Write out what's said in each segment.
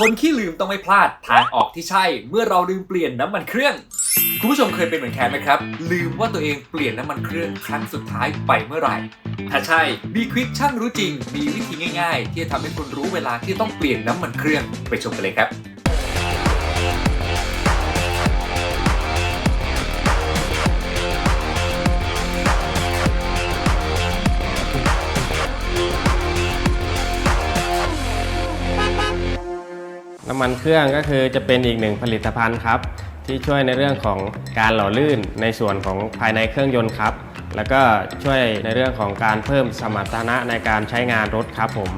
คนขี้ลืมต้องไม่พลาดทางออกที่ใช่ เมื่อเราลืมเปลี่ยนน้ำมันเครื่องคุณผู้ชมเคยเป็นเหมือนแคนไหมครับ ลืมว่าตัวเองเปลี่ยนน้ำมันเครื่องครั้งสุดท้ายไปเมื่อไหร่ ถ้าใช่มีควิกช่างรู้จริง มีวิธีง่าย ๆ ที่จะทำให้คุณรู้เวลาที่ต้องเปลี่ยนน้ำมันเครื่องไปชมกันเลยครับ น้ำมันเครื่องก็คือจะเป็นอีกหนึ่งผลิตภัณฑ์ครับ ที่ช่วยในเรื่องของการหล่อลื่นในส่วนของภายในเครื่องยนต์ครับ แล้วก็ช่วยในเรื่องของการเพิ่มสมรรถนะในการใช้งานรถครับผม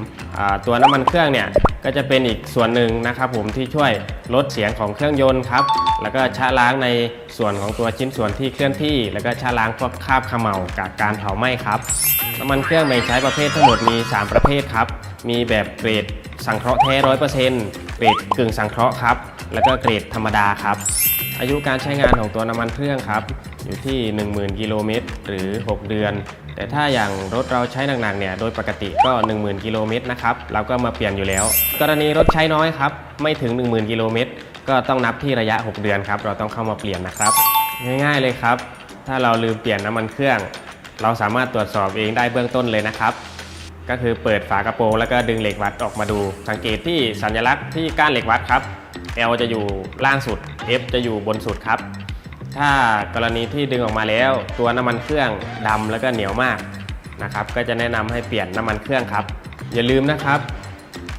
ตัวน้ำมันเครื่องเนี่ยก็จะเป็นอีกส่วนหนึ่งนะครับผมที่ช่วยลดเสียงของเครื่องยนต์ครับ แล้วก็ชะล้างในส่วนของตัวชิ้นส่วนที่เคลื่อนที่ แล้วก็ชะล้างพวกคราบเขม่าจากการเผาไหม้ครับน้ำมันเครื่องแบ่งใช้ประเภททั้งหมดมี 3 ประเภทครับ มีแบบเกรด สังเคราะห์แท้ร้อยเปอร์เซ็นต์เกรดกึ่งสังเคราะห์ครับ แล้วก็เกรดธรรมดาครับ อายุการใช้งานของตัวน้ำมันเครื่องครับ อยู่ที่ 10,000 กิโลเมตรหรือ 6 เดือน แต่ถ้าอย่างรถเราใช้หนักๆเนี่ยโดยปกติก็ 10,000 กิโลเมตรนะครับเราก็มาเปลี่ยนอยู่แล้ว กรณีรถใช้น้อยครับ ไม่ถึง 10,000 กิโลเมตรก็ต้องนับที่ระยะ 6 เดือนครับ เราต้องเข้ามาเปลี่ยนนะครับ ง่ายๆเลยครับ ถ้าเราลืมเปลี่ยนน้ำมันเครื่อง เราสามารถตรวจสอบเองได้เบื้องต้นเลยนะครับ ก็คือเปิดฝากระโปรงแล้วก็ดึงเหล็กวัดออกมาดู สังเกตที่สัญลักษณ์ที่ก้านเหล็กวัดครับ L จะอยู่ล่างสุด F จะอยู่บนสุดครับ ถ้ากรณีที่ดึงออกมาแล้ว ตัวน้ำมันเครื่องดำแล้วก็เหนียวมากนะครับก็จะแนะนำให้เปลี่ยนน้ำมันเครื่องครับ อย่าลืมนะครับ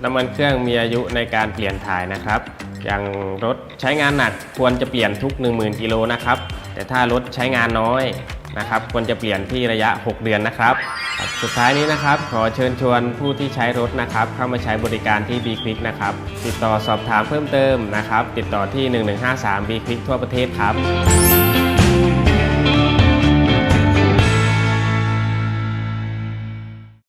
น้ำมันเครื่องมีอายุในการเปลี่ยนถ่ายนะครับ อย่างรถใช้งานหนักควรจะเปลี่ยนทุก 10,000 กิโลนะครับ แต่ถ้ารถใช้งานน้อย นะครับควรจะเปลี่ยนที่ระยะ 6 เดือนนะครับ สุดท้ายนี้นะครับ ขอเชิญชวนผู้ที่ใช้รถนะครับ เข้ามาใช้บริการที่ b ีคลิกนะครับ ติดต่อสอบถามเพิ่มเติมนะครับ ติดต่อที่ 1153 b ีคลิกทั่วประเทศครับ